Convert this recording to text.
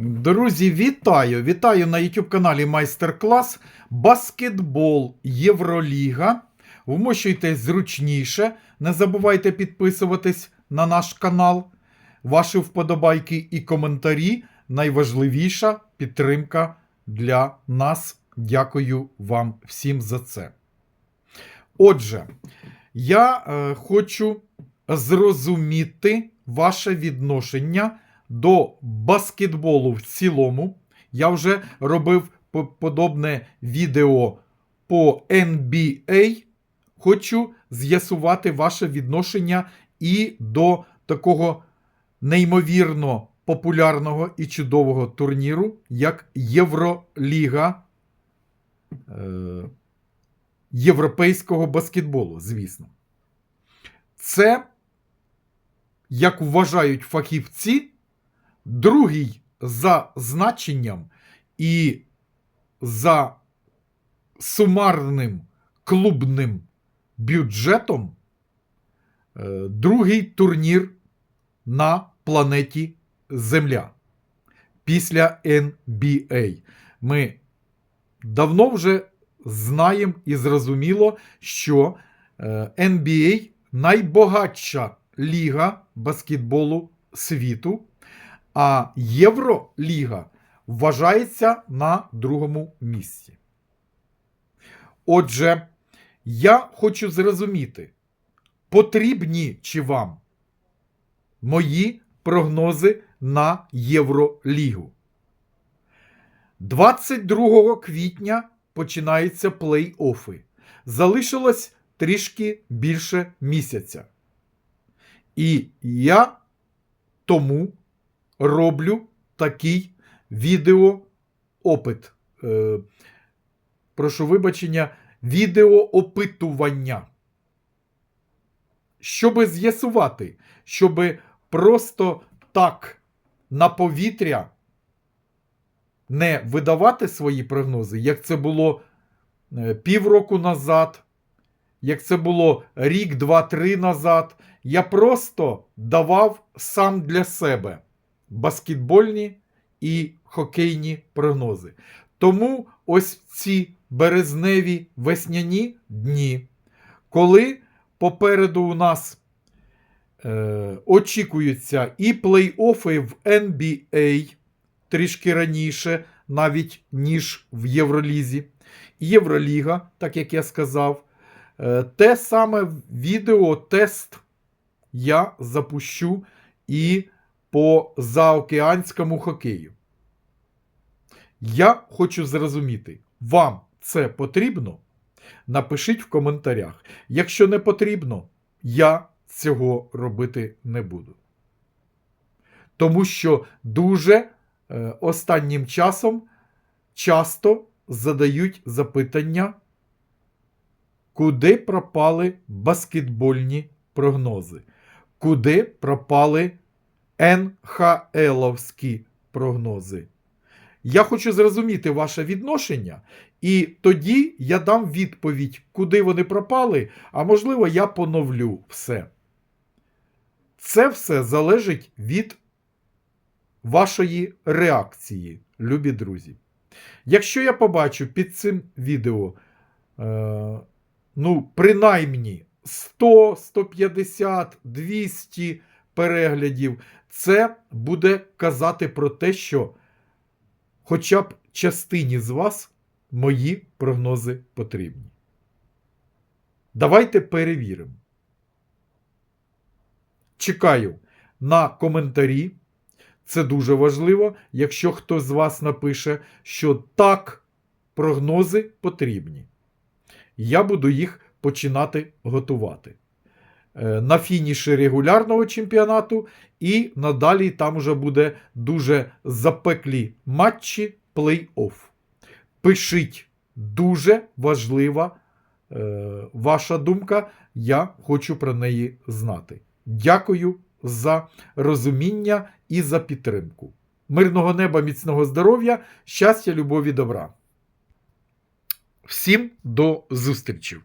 Друзі, вітаю! Вітаю на YouTube каналі Майстер-клас Баскетбол Євроліга. Вмощуйтесь зручніше. Не забувайте підписуватись на наш канал. Ваші вподобайки і коментарі найважливіша підтримка для нас. Дякую вам всім за це. Отже, я е, хочу зрозуміти ваше відношення до баскетболу в цілому. Я вже робив подобне відео по NBA. Хочу з'ясувати ваше відношення і до такого неймовірно популярного і чудового турніру, як Євроліга е, європейського баскетболу, звісно. Це, як вважають фахівці, другий за значенням і за сумарним клубним бюджетом е, другий турнір на планеті Земля після NBA. Ми давно вже знаємо і зрозуміло, що е, NBA найбагатша ліга баскетболу світу, а Євроліга вважається на другому місці. Отже, я хочу зрозуміти, потрібні чи вам мої прогнози на Євролігу. 22 квітня починаються плей-офи. Залишилось трішки більше місяця. І я тому роблю такий відеоопит. Е, прошу вибачення, відеоопитування. Щоби з'ясувати, щоби просто так на повітря не видавати свої прогнози, як це було е, півроку назад, як це було рік, два, три назад. Я просто давав сам для себе баскетбольні і хокейні прогнози. Тому ось ці березневі весняні дні, коли попереду у нас е, очікуються і плей-офи в NBA трішки раніше, навіть ніж в Євролізі, Євроліга, так як я сказав. Е, те саме відео-тест я запущу і по заокеанському хокею. Я хочу зрозуміти, вам це потрібно? Напишіть в коментарях. Якщо не потрібно, я цього робити не буду. Тому що дуже е, останнім часом часто задають запитання, куди пропали баскетбольні прогнози, куди пропали НХЛовські прогнози. Я хочу зрозуміти ваше відношення, і тоді я дам відповідь, куди вони пропали, а можливо, я поновлю все. Це все залежить від вашої реакції, любі друзі. Якщо я побачу під цим відео, е, ну, принаймні 100, 150, 200 переглядів, це буде казати про те, що хоча б частині з вас мої прогнози потрібні. Давайте перевіримо. Чекаю на коментарі. Це дуже важливо, якщо хтось з вас напише, що так, прогнози потрібні. Я буду їх починати готувати. Е, На фініші регулярного чемпіонату, і надалі там вже буде дуже запеклі матчі плей-офф. Пишіть дуже важлива е, ваша думка. Я хочу про неї знати. Дякую за розуміння і за підтримку. Мирного неба, міцного здоров'я, щастя, любові, добра. Всім до зустрічі!